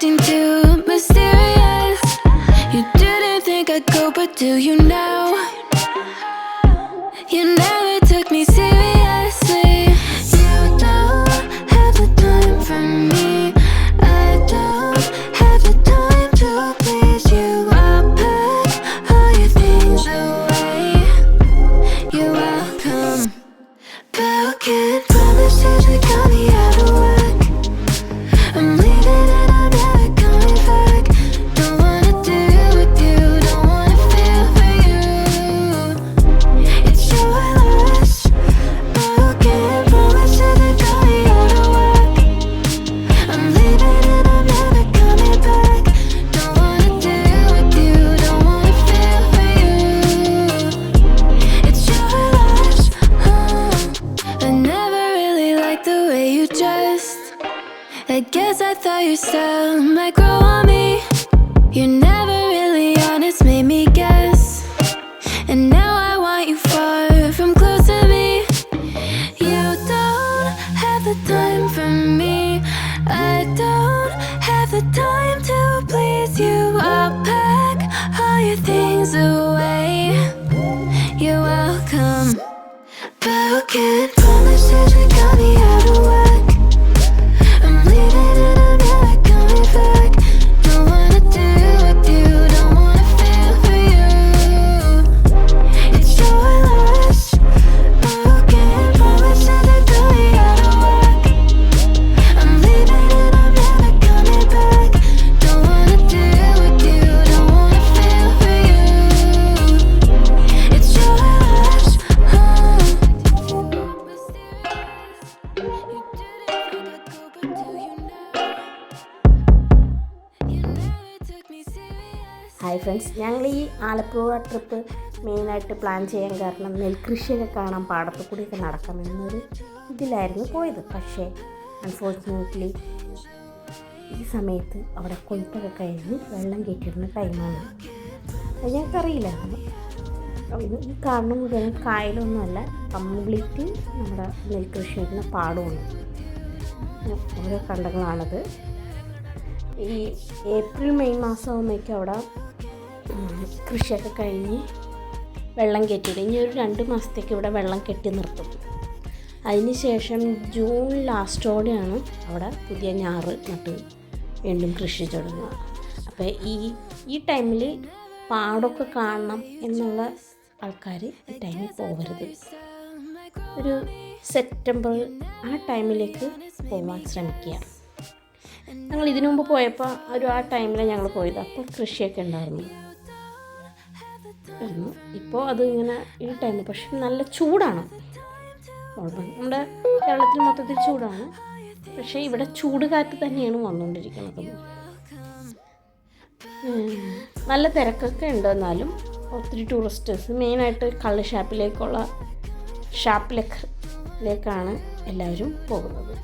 acting too mysterious. You didn't think I'd go, but do you now? You never took me seriously. Way you dressed. I guess I thought your style might grow on me. You never really honest, made me guess. And now I want you far from close to me. You don't have the time for me. I don't have the time to please you. I'll pack all your things away. Hi friends ഞങ്ങൾ ഈ Alappuzha trip മെയിനായിട്ട് plan ചെയ്യാൻ കാരണം നെൽകൃഷിയൊക്കെ കാണാൻ പാടത്തു കൂടിയൊക്കെ നടക്കണമെന്നൊരു ഇതിലായിരുന്നു പോയത്. പക്ഷേ unfortunately ഈ സമയത്ത് അവിടെ കൊയ്ത്തൊക്കെ കഴിഞ്ഞ് വെള്ളം കയറ്റിയിരുന്ന ടൈമാണ്. അത് ഞങ്ങൾക്കറിയില്ലായിരുന്നു ഈ കാണുന്ന മുഴുവൻ കായലൊന്നുമല്ല കംപ്ലീറ്റ് നമ്മുടെ നെൽകൃഷി വരുന്ന പാടമാണ്. ഓരോ കണ്ടങ്ങളാണത്. ഈ ഏപ്രിൽ മെയ് മാസമാകുമ്പോഴേക്കും അവിടെ കൃഷിയൊക്കെ കഴിഞ്ഞ് വെള്ളം കെട്ടിയിടും ഇനി ഒരു രണ്ട് മാസത്തേക്ക് ഇവിടെ വെള്ളം കെട്ടി നിർത്തും. അതിന് ശേഷം ജൂൺ ലാസ്റ്റോടെയാണ് അവിടെ പുതിയ ഞാറ് നട്ട് വീണ്ടും കൃഷി തുടങ്ങുക. അപ്പോൾ ഈ ഈ ടൈമിൽ പാടൊക്കെ കാണണം എന്നുള്ള ആൾക്കാർ ഈ ടൈമിൽ പോകരുത് ഒരു സെപ്റ്റംബർ ആ ടൈമിലേക്ക് പോകാൻ ശ്രമിക്കുക. ഞങ്ങൾ ഇതിനു മുമ്പ് പോയപ്പോൾ ഒരു ആ ടൈമിലാണ് ഞങ്ങൾ പോയത്. അപ്പോൾ കൃഷിയൊക്കെ ഉണ്ടായിരുന്നു. ആയിരുന്നു. ഇപ്പോൾ അത് ഇങ്ങനെ ടൈമിൽ പക്ഷെ നല്ല ചൂടാണ്. നമ്മുടെ കേരളത്തിൽ മൊത്തത്തിൽ ചൂടാണ്. പക്ഷേ ഇവിടെ ചൂട് കാറ്റ് തന്നെയാണ് വന്നുകൊണ്ടിരിക്കുന്നത്. നല്ല തിരക്കൊക്കെ ഉണ്ട് എന്നാലും ഒത്തിരി ടൂറിസ്റ്റേഴ്സ് മെയിനായിട്ട് കള്ള് ഷാപ്പിലേക്കുള്ള ഷാപ്പിലേക്ക് ലേക്കാണ് എല്ലാവരും പോകുന്നത്.